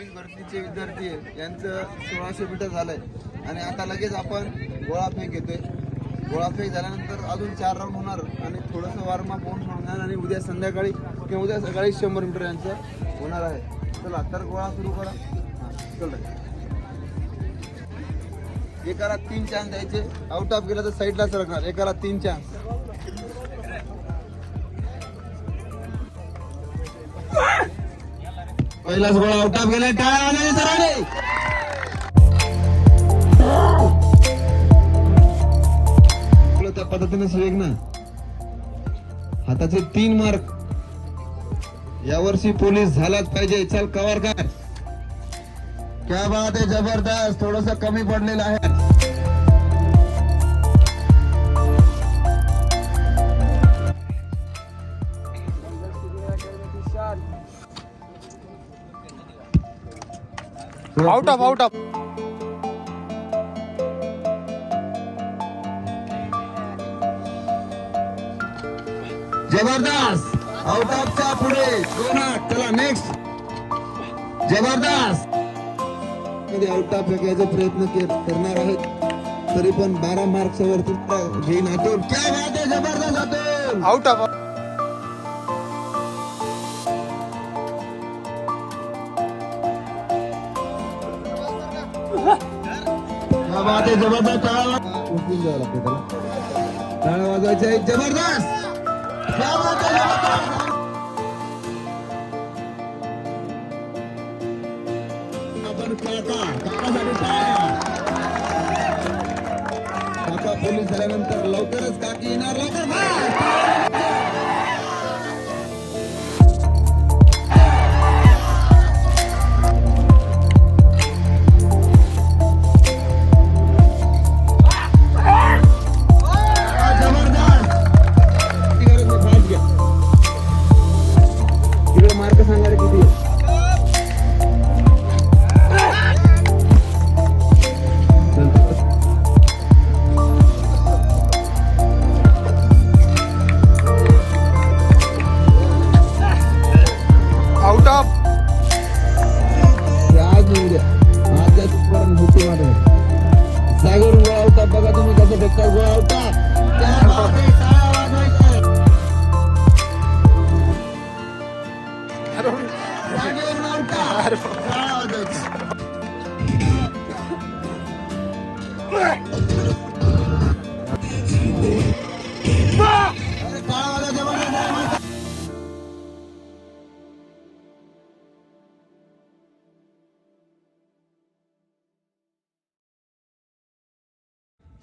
Police भरतीचे विद्यार्थी आहेत. यांचं सोळाशे मीटर झालंय. आणि आता लगेच आपण गोळाफेक घेतोय गोळाफेक झाल्यानंतर अजून चार राऊंड होणार आणि थोडंसं वार्मअप होऊन होणार आणि उद्या संध्याकाळी किंवा उद्या सकाळी शंभर मीटर यांचं होणार आहे. चला तर गोळा सुरू करा. हां चल एकाला तीन चान्स द्यायचे. आउट ऑफ गेला तर साईडला सरकणार एकाला तीन चान्स पहिलाच गोळा आउट ऑफ गेला टाळ्या वाजवायच्या सरांनी. त्या पद्धतीने सुरेख ना. हाताचे तीन मार्क. यावर्षी पोलीस झालाच पाहिजे. चल कवर काय क्या बात आहे जबरदस्त. थोडस कमी पडलेलं आहे. आउट ऑफ आउट ऑफ जबरदस्त. आउट ऑफच्या पुढे. दोन आठ. चला नेक्स्ट जबरदस्त. मध्ये आउट ऑफ फेकायचा प्रयत्न करणार आहेत. तरी पण बारा मार्क्स वरती घेईन अतुल क्या बात आहे जबरदस्त अतुल आउट ऑफ जबरदस्त आहे जबरदस्त. काका काका पोलीस झाल्यानंतर लवकरच काकी येणार. लवकर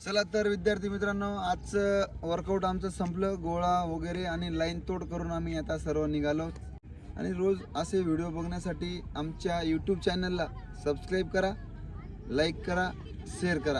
चला तर विद्यार्थी मित्रांनो आजचं वर्कआउट आमचं संपलं. गोळा वगैरे आणि लाईन तोड करून आम्ही आता सर्व निघालो. आणि रोज असे व्हिडिओ बघण्यासाठी आमच्या यूट्यूब चॅनलला सबस्क्राईब करा लाईक करा शेअर करा.